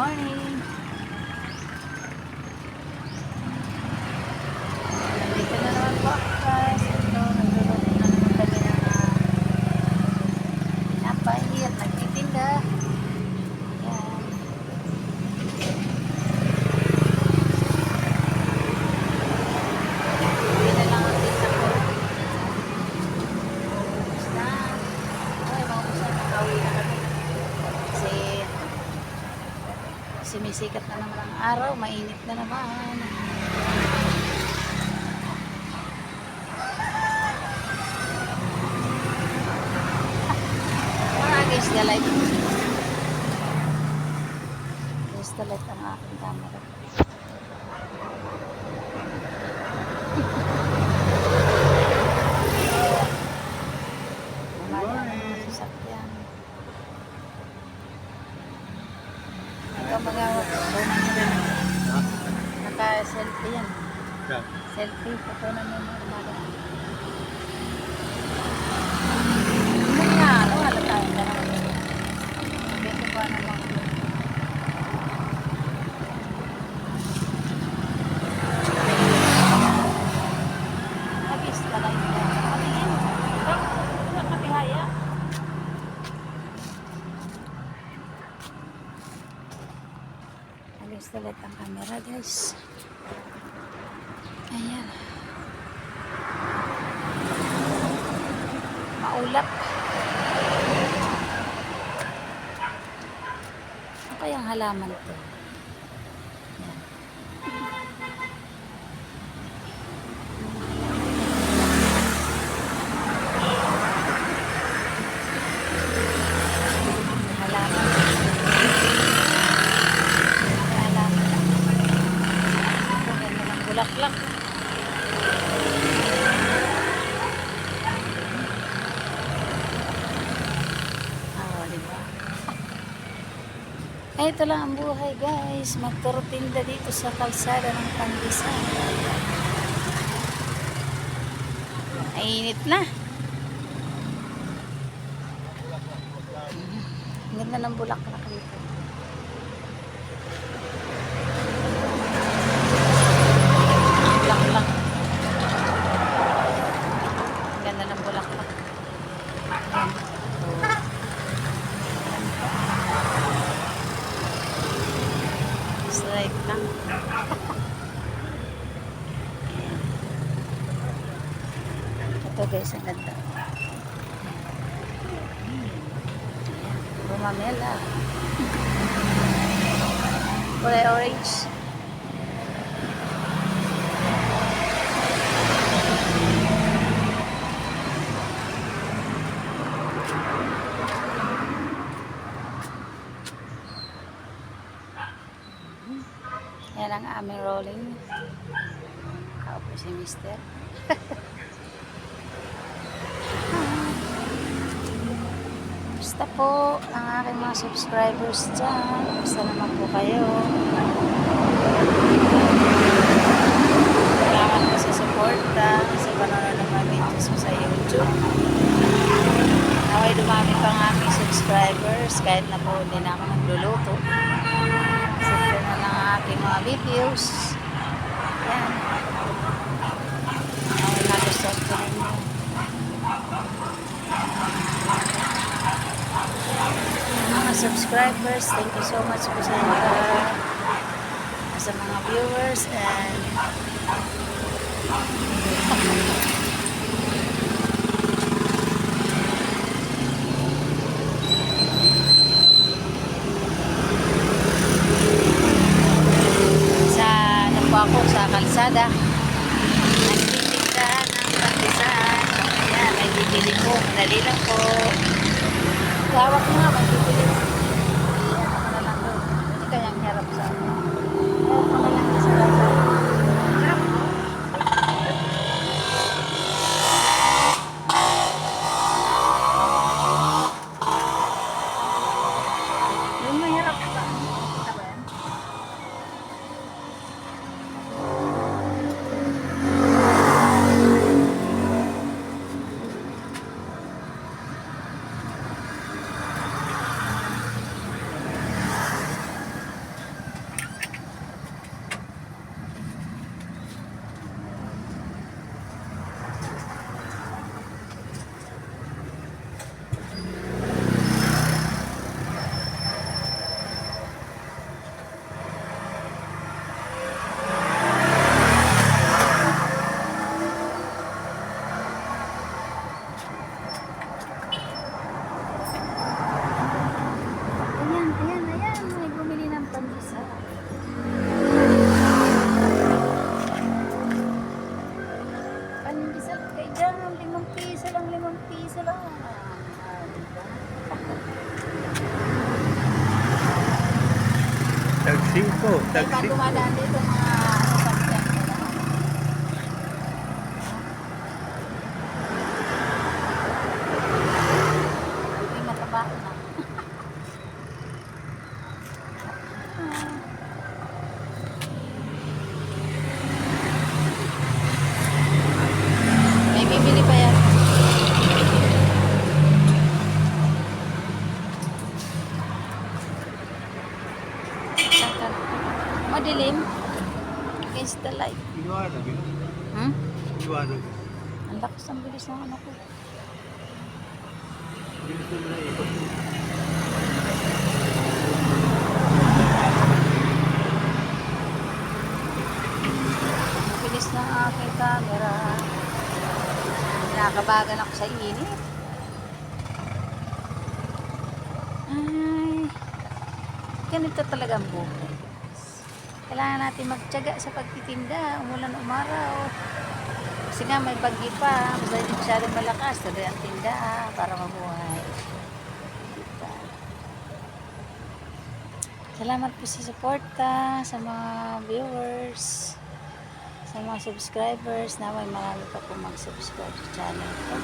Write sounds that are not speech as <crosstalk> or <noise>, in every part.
morning. Sumisikat na naman ang araw, mainit na naman. Against the light. Against the light ang aking camera. Umaya ng mga sasakyan. Ikaw magawag. Kunan mo rin. Naka-selfie yan. Selfie. Kunan mo mo. umaga. Ano nga? Ano wala tayo na naman. Dito pa naman. Agis talaga. Kapihaya. Alis ang camera guys. Maulap. Ano kayang halaman to? Ayan. Halaman. Halaman. Ito, ganda ng bulaklak. Ah, di ba? Eh, ito lang ang buhay guys. Magturutinda dito sa kalsada ng Pandisan. Ainit na. Ganda ng bulaklak dito. Bulaklak. Ang ganda ng bulaklak. Ayan. Oh. Straight lang. Ito guys, ang ganda. Bumamela. Kulay orange. Yan ang aming rolling. Kaupo si mister. <laughs> Basta po ang aking mga subscribers dyan. Basta naman po kayo. Salamat po sa suporta sa panonood ng mga videos ko sa YouTube. Naway dumami pa ang aming subscribers kahit na po hindi na ako nagluluto. Simple na lang ang aking mga videos. Yan. Naway nagustuhan ko ninyo. Mga subscribers. Thank you so much po sa inyo. Sa mga viewers and sa ano po ako sa kalsada nagtitinda ng pantisan yan may bibili po dali lang po Gawak mo nga, magbibili. Ayan, ako na lang doon. Hindi kayang hirap sa ano. Ayan, ako na lang doon sa kalsada. Yung mahirap ba? Kita ba yan? Taxi po, May mga taxi. dumadaan dito mga sasakyan. May mataba na. May bibili pa yan. Saan ka? Madilim. Against the light. Iwanag eh. Hmm? Iwanag. Ang lakas ang bilis ng ano ko. Bilis na ikot. Bilis ng aking camera. Nakabagan ako sa init. Ay, ganito talaga ang buhay. Kailangan natin magtyaga sa pagtitinda. Umulan umaraw. Kasi nga may bagyo pa. Masyadong malakas. Tuloy ang tinda para mabuhay. Diba? Salamat po sa suporta, sa mga viewers, sa mga subscribers. Na may marami pa po mag-subscribe sa channel ko.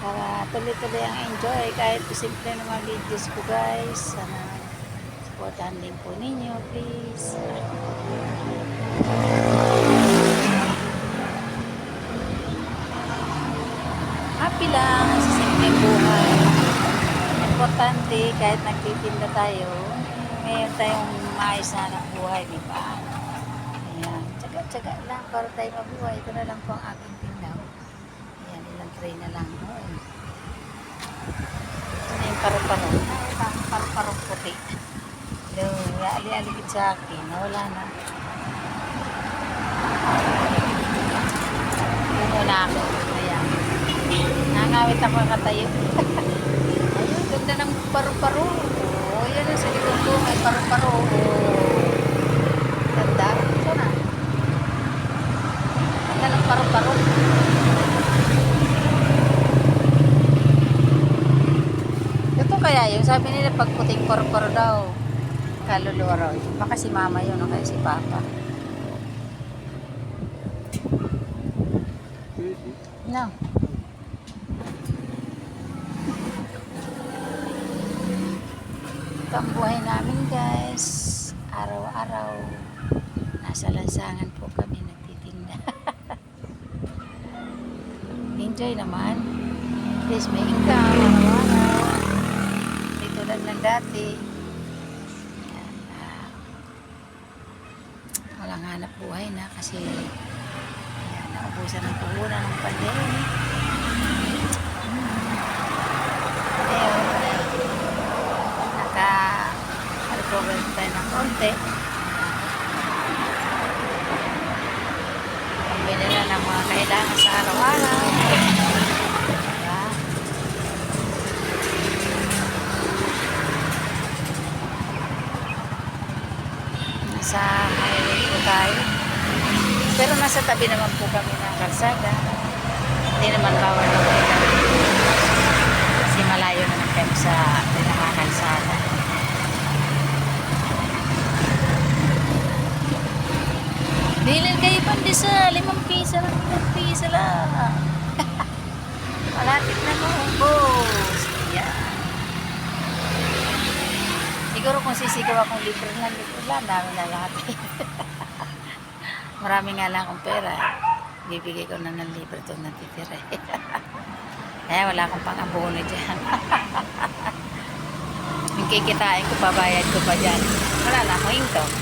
Para tuloy-tuloy ang enjoy kahit simple na mga videos ko guys. Sana supportahan din po ninyo please. Happy lang sa simpleng buhay. Importante kahit nagtitinda tayo, ngayon tayong maayos na ng buhay, di ba? Ayan. Tsaga-tsaga lang para tayo mabuhay. Ito na lang po ang aking tindaw. Ayan, ilang tray na lang. Oh. Ito na yung paru-paro. Ay, ang paru-paro puti. No, ali-aligid sa akin. Nawala na. Puno na ako. Ayan. Nangawit ako katayo. <laughs> Ayun, ganda ng paru-paro. Oh, yan sa likod ko. May paru-paro. Oh. Ganda. Ito na. Ganda ng paru-paro. Ito kaya yung sabi nila pag puting paru-paro daw. Kaluluwa raw. Baka si mama yun o kaya si papa. No. Ito ang buhay namin guys. Araw-araw. Nasa lansangan po kami nagtitinda. <laughs> Enjoy naman. At least may income. Araw-araw. Hindi tulad ng dati. Yan, ah, walang hanap buhay na kasi Ayan, naubusan ng puhunan ng pandemic. Ngayon, naka-recover tayo ng konti. Na ng mga kailangan sa araw-araw. Diba? Nasa tayo. Pero nasa tabi naman po kami ng kalsada. Hindi naman bawal na. Kasi malayo naman kami sa pinakakalsada. Bilin kayo pandesal, limang piso lang, limang piso lang. <laughs> Malapit na mo, boss. Yan. Siguro kung sisigaw akong libre lang, libre lang, dami na lahat. <laughs> Marami nga lang akong pera. Bibigay ko na ng libre itong natitira. Kaya <laughs> wala akong pang-abono dyan. Yung <laughs> kikitain ko, pabayad ko pa dyan. Wala na akong income.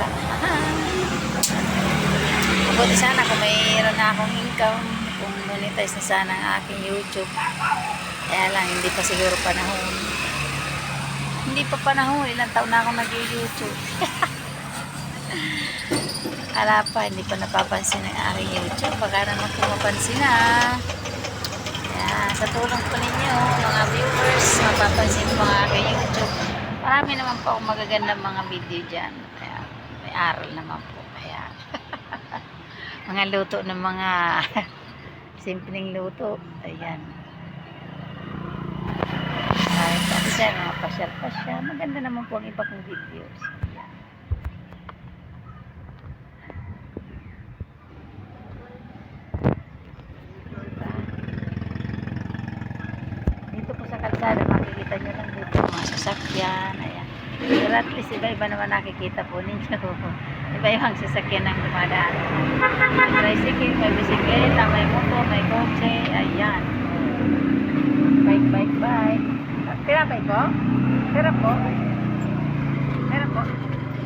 <laughs> Mabuti sana kung mayroon na akong income, kung monetize na sana ang aking YouTube. Kaya lang, hindi pa siguro panahon. Hindi pa panahon, ilang taon na ako nag-YouTube. Ala pa, hindi pa napapansin ang aking YouTube. Baka naman kung mapansin na. Yan, sa tulong po ninyo, mga viewers, mapapansin po ang aking YouTube. Marami naman po akong magagandang mga video dyan. Kaya, may aral naman po. Kaya, <laughs> mga luto ng mga <laughs> simpleng luto. Ayan. Kahit Minsan, mga pasyal-pasyal. Maganda naman po ang iba kong videos. Ayan. Dito po sa kalsada, makikita nyo lang dito yung mga sasakyan. Ayan. Pero at least iba-iba naman nakikita po ninyo. <laughs> Iba yung sasakyan ng dumadaan. May tricycle, may bisikleta, may moto, may kotse. Ayan. Bike, bike, bike. Bike po? Tira po? Tira po?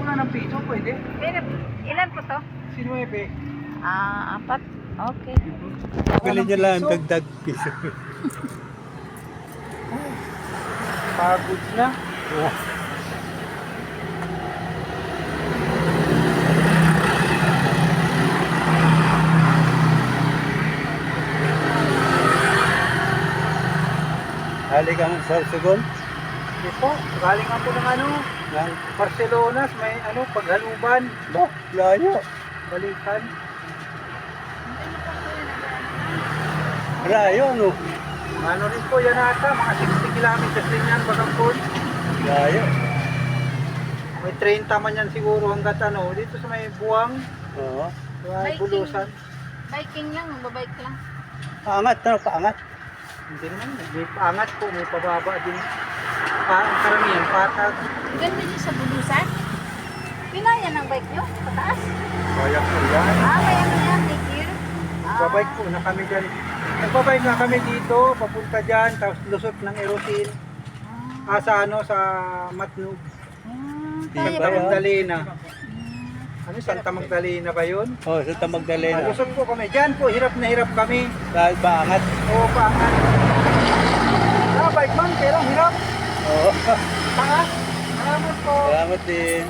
Wala ng piso, pwede. Tira Ilan po to? Sinuebe. Ah, apat. Okay. Bili niyo lang dagdag piso. <laughs> Pagod na. Hali ka ng Sorsogon. Di po, galing ako ng ano, Yan. Barcelona, may ano, paghaluban, Ba, layo. balikan. Layo, no? Ano rin po yan ata, mga 60 kilometers din yan, Bagampon. Layo. May 30 man yan siguro hanggat ano, dito sa may buwang, Oo. may Biking. bulusan. Biking lang, babike lang. Paangat, no? Paangat. Hindi naman, may paangat po, may pababa din. Pa, ang karamihan, patag. Ganda niyo sa bulusan? Pinaya ng bike nyo? Pataas? Kaya po yan. Ah, kaya na yan. Thank you. Ah. Nagbabike po na kami dyan. Nagbabike na kami dito, papunta dyan, tapos lusot ng erosin. Ah. Ah, sa ano, sa Matnog. Ah, Di kaya Santa ba? Magdalena. Hmm. Ano, Santa Magdalena ba yun? Oh, sa Ah, Magdalena. lusot po kami. Dyan po, hirap na hirap kami. Dahil paangat. Oo, paangat. Bike man, pero hirap. Oo. Taas. Salamat po. Salamat din.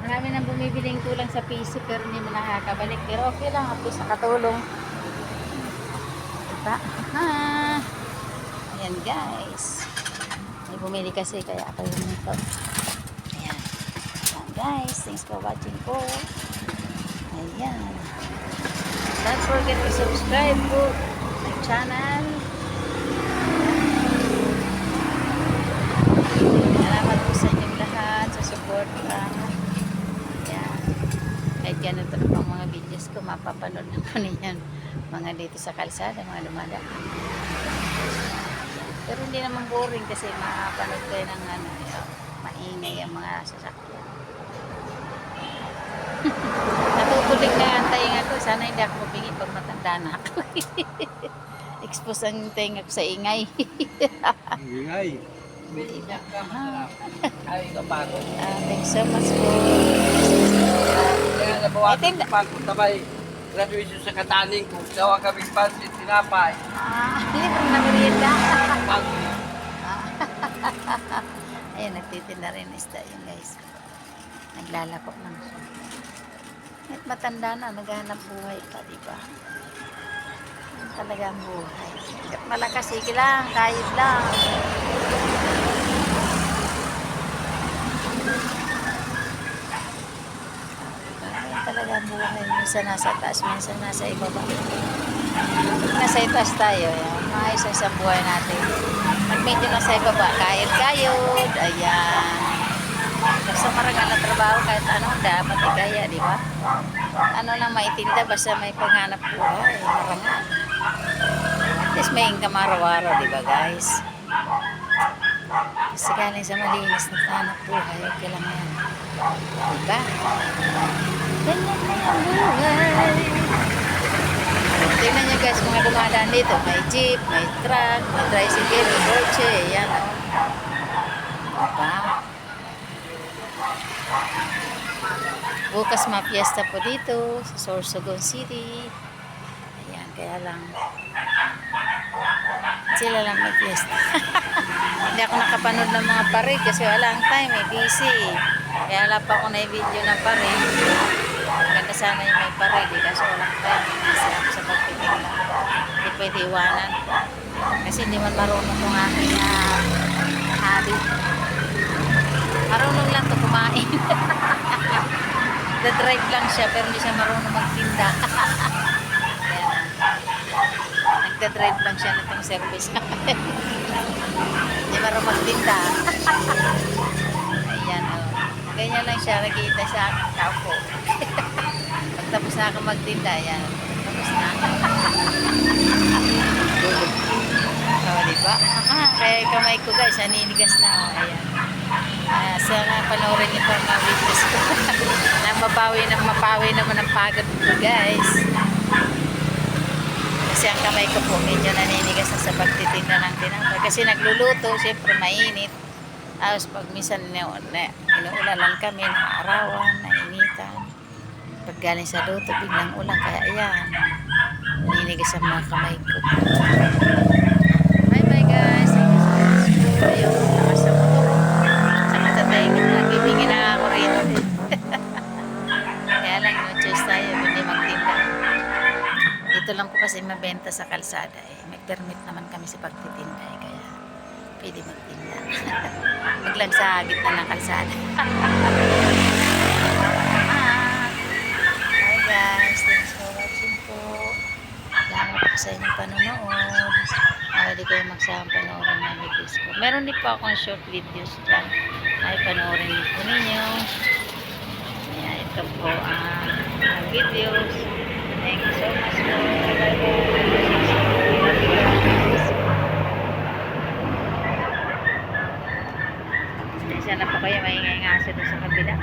Marami nang bumibiling kulang sa PC pero hindi mo nakakabalik. Pero okay lang, at least nakatulong. Diba? Ha! Ayan guys. May bumili kasi kaya ako yung nito. Ayan. Ayan guys. Thanks for watching po. Ayan. Don't forget to subscribe po my channel. Salamat po sa inyong lahat sa support. Ayan. Kahit ganito na pang mga videos ko, mapapanood na po ninyo. Mga dito sa kalsada, mga dumadaan. Pero hindi naman boring kasi makapanood kayo ng ano, yung maingay ang mga sasakyan. <laughs> Natutulig na ang tainga ko. Sana hindi ako mabingi pag matanda na ako. <laughs> Expose ang tainga ko sa ingay. <laughs> Ingay. Ah, ah, thanks so much po. Kaya Ay, nabawasan ko pagpunta ba graduation sa Kataning kung sawa kami pansit, tinapay. Ah, libre na merienda. Pag Ayun, nagtitinda rin isda yun guys. Naglalakop lang siya. Kahit matanda na, naghahanap buhay pa, di ba? Yan talaga ang buhay. Malakas, sige lang, kahit lang. Yan talaga ang buhay. Minsan nasa taas, minsan nasa ibaba. Nasa itaas tayo, yan, maayos ang isang buhay natin. Pag medyo nasa ibaba, kayod-kayod, ayan. Basta marangal na trabaho, kahit anong dapat ikaya, di ba? Ano lang maitinda, basta may panghanap buhay, marangal. At least may income araw-araw, di ba guys? Kasi galing sa malinis na hanap buhay, lang yan. Diba? Ganyan na yung buhay. Tingnan nyo guys, kung mga dumadaan dito. May jeep, may truck, may tricycle, may kotse. Yan o. Diba? Bukas mapiesta po dito sa Sorsogon City. Ayan, kaya lang sila lang mag-fiesta. <laughs> Hindi ako nakapanood ng mga parade kasi wala ang time, eh, busy. Kaya wala pa ako na i-video ng parade. Maganda sana yung may eh, kasi walang time. Busy ako sa pagtitinda. Hindi pwede iwanan. Kasi hindi man marunong kung aking uh, hobby. Marunong lang to kumain. <laughs> The-drive lang siya pero hindi siya marunong magtinda. <laughs> Nagda-drive lang siya nitong service. <laughs> Hindi marunong magtinda. Ayan. Ganyan lang siya. Nag-iintay sa akin. Kaupo. <laughs> Pagtapos na ako magtinda, ayan. Tapos na. Oo, di ba? <laughs> Kaya kamay ko guys, naninigas na. Oh, ayan. Uh, sana panoorin niyo po ang mga videos ko. <laughs> na mapawi na mapawi naman ang pagod ko guys. Kasi ang kamay ko po medyo naninigas na sa pagtitinda ng tinapay. Kasi nagluluto, siyempre mainit. Tapos pag minsan na, na, inuulan lang kami, naarawan, nainitan. Pag galing sa luto, biglang ulan. Kaya ayan, naninigas ang mga kamay ko. Bye bye guys. Thank you so much. Lakas sa motor. Sa matatahimik lang. Bibigyan na ako rito. <laughs> Kaya lang, no choice tayo. Hindi. Dito lang po kasi mabenta sa kalsada eh. May permit naman kami sa pagtitinda eh. Pwede magtinda. <laughs> Wag lang sa gitna ng kalsada. Hi guys. Thanks for watching po. Salamat po sa inyong panonood. Pwede kayo magsama panoorin ng videos ko. Meron din po akong short videos dyan. Ay panoorin po ninyo. Ayan, ito po ang ang videos. Thank you so much po. Pasensya na po kayo, maingay nga siya sa kabila.